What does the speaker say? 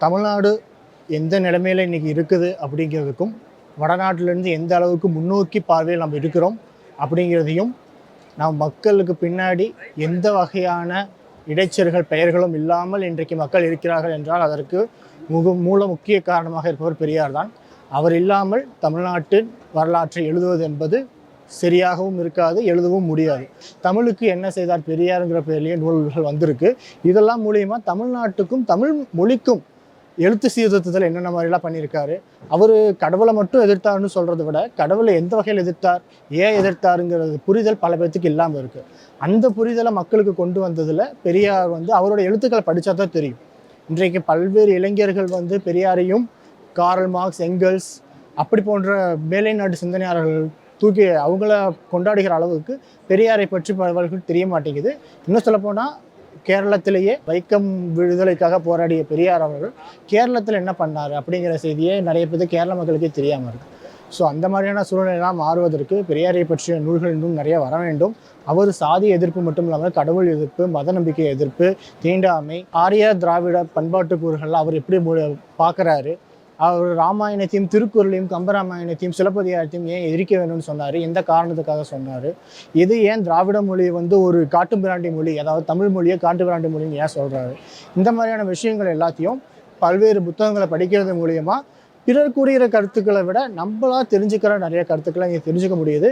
தமிழ்நாடு எந்த நிலைமையில் இன்றைக்கி இருக்குது அப்படிங்கிறதுக்கும் வடநாட்டிலேருந்து எந்த அளவுக்கு முன்னோக்கி பார்வையில் நம்ம இருக்கிறோம் அப்படிங்கிறதையும் நாம் மக்களுக்கு பின்னாடி எந்த வகையான இடைச்சர்கள் பெயர்களும் இல்லாமல் இன்றைக்கு மக்கள் இருக்கிறார்கள் என்றால் அதற்கு முக மூல முக்கிய காரணமாக இருப்பவர் பெரியார் தான். அவர் இல்லாமல் தமிழ்நாட்டின் வரலாற்றை எழுதுவது என்பது சரியாகவும் இருக்காது எழுதவும் முடியாது. தமிழுக்கு என்ன செய்தார் பெரியாருங்கிற பெயர்லேயே நூல்கள் வந்திருக்கு. இதெல்லாம் மூலியமாக தமிழ்நாட்டுக்கும் தமிழ் மொழிக்கும் எழுத்து சீர்திருத்தத்தில் என்னென்ன மாதிரிலாம் பண்ணியிருக்காரு அவர் கடவுளை மட்டும் எதிர்த்தாருன்னு சொல்கிறத விட கடவுளை எந்த வகையில் எதிர்த்தார் ஏன் எதிர்த்தாருங்கிறது புரிதல் பல பேர்த்துக்கு இல்லாமல் இருக்குது அந்த புரிதலை மக்களுக்கு கொண்டு வந்ததில் பெரியார் வந்து அவரோட எழுத்துக்களை படித்தா தான் தெரியும். இன்றைக்கு பல்வேறு இளைஞர்கள் வந்து பெரியாரையும் காரல் மார்க்ஸ் எங்கல்ஸ் அப்படி போன்ற மேலை நாட்டு சிந்தனையாளர்கள் தூக்கி அவங்கள கொண்டாடுகிற அளவுக்கு பெரியாரை பற்றி பலவர்கள் தெரிய மாட்டேங்குது. இன்னும் சொல்லப்போனால் கேரளத்திலேயே வைக்கம் விடுதலைக்காக போராடிய பெரியார் அவர்கள் கேரளத்தில் என்ன பண்ணார் அப்படிங்கிற செய்தியே நிறைய பேர் கேரள மக்களுக்கே தெரியாமல் இருக்குது ஸோ அந்த மாதிரியான சூழ்நிலைலாம் மாறுவதற்கு பெரியாரை பற்றிய நூல்கள் இன்னும் நிறைய வர வேண்டும். அவர் சாதி எதிர்ப்பு மட்டும் இல்லாமல் கடவுள் எதிர்ப்பு மத நம்பிக்கை எதிர்ப்பு தீண்டாமை ஆரிய திராவிட பண்பாட்டு கூறுகளில் அவர் எப்படி பார்க்குறாரு அவர் ராமாயணத்தையும் திருக்குறளையும் கம்பராமாயணத்தையும் சிலப்பதிகாரத்தையும் ஏன் எரிக்க வேணும்னு சொன்னார்? எந்த காரணத்துக்காக சொன்னார்? இது ஏன் திராவிட மொழி வந்து ஒரு காட்டுப்பிராண்டி மொழி அதாவது தமிழ் மொழியை காட்டுப்பிராண்டி மொழின்னு ஏன் சொல்கிறாரு இந்த மாதிரியான விஷயங்கள் எல்லாத்தையும் பல்வேறு புத்தகங்களை படிக்கிறது மூலியமாக பிறர் கூறுகிற கருத்துக்களை விட நம்மளா தெரிஞ்சுக்கிற நிறைய கருத்துக்களை இங்கே தெரிஞ்சுக்க முடியுது.